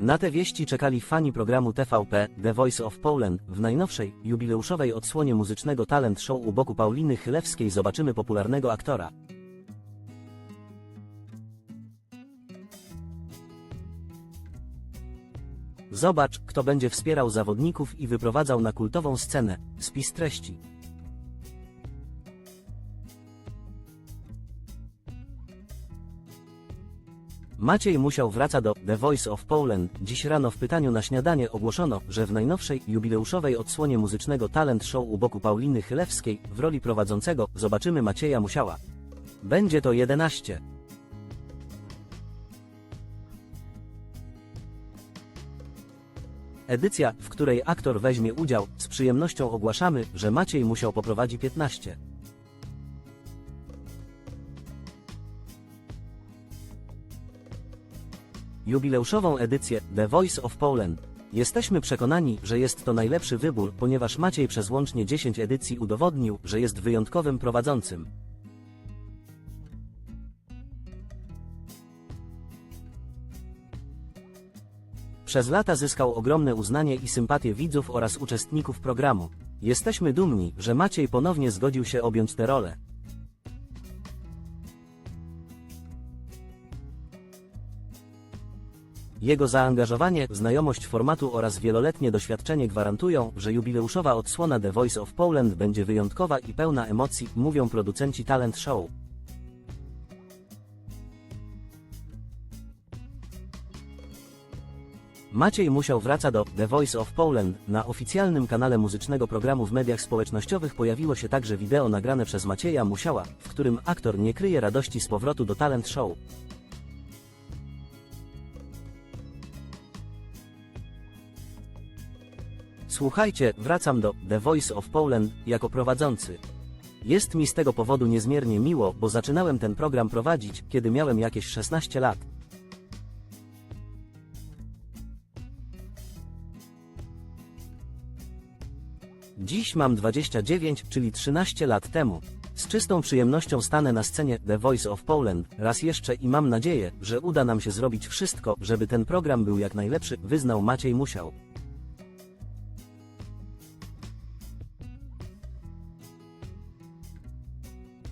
Na te wieści czekali fani programu TVP The Voice of Poland. W najnowszej, jubileuszowej odsłonie muzycznego talent show u boku Pauliny Chylewskiej zobaczymy popularnego aktora. Zobacz, kto będzie wspierał zawodników i wyprowadzał na kultową scenę. Spis treści. Maciej musiał wraca do The Voice of Poland. Dziś rano w pytaniu na śniadanie ogłoszono, że w najnowszej, jubileuszowej odsłonie muzycznego talent show u boku Pauliny Chylewskiej w roli prowadzącego zobaczymy Macieja Musiała. Będzie to 11. Edycja, w której aktor weźmie udział, z przyjemnością ogłaszamy, że Maciej Musiał poprowadzi 15. Jubileuszową edycję The Voice of Poland. Jesteśmy przekonani, że jest to najlepszy wybór, ponieważ Maciej przez łącznie 10 edycji udowodnił, że jest wyjątkowym prowadzącym. Przez lata zyskał ogromne uznanie i sympatię widzów oraz uczestników programu. Jesteśmy dumni, że Maciej ponownie zgodził się objąć tę rolę. Jego zaangażowanie, znajomość formatu oraz wieloletnie doświadczenie gwarantują, że jubileuszowa odsłona The Voice of Poland będzie wyjątkowa i pełna emocji, mówią producenci talent show. Maciej musiał wraca do The Voice of Poland. Na oficjalnym kanale muzycznego programu w mediach społecznościowych pojawiło się także wideo nagrane przez Macieja Musiała, w którym aktor nie kryje radości z powrotu do talent show. Słuchajcie, wracam do The Voice of Poland jako prowadzący. Jest mi z tego powodu niezmiernie miło, bo zaczynałem ten program prowadzić, kiedy miałem jakieś 16 lat. Dziś mam 29, czyli 13 lat temu. Z czystą przyjemnością stanę na scenie The Voice of Poland raz jeszcze i mam nadzieję, że uda nam się zrobić wszystko, żeby ten program był jak najlepszy, wyznał Maciej Musiał.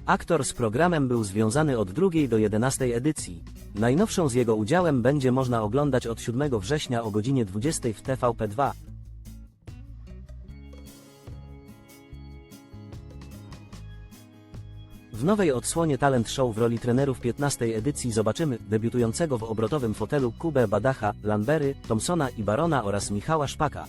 Aktor z programem był związany od drugiej do 11 edycji. Najnowszą z jego udziałem będzie można oglądać od 7 września o godzinie 20 w TVP2. W nowej odsłonie talent show w roli trenerów 15 edycji zobaczymy debiutującego w obrotowym fotelu Kubę Badacha, Lambery, Thompsona i Barona oraz Michała Szpaka.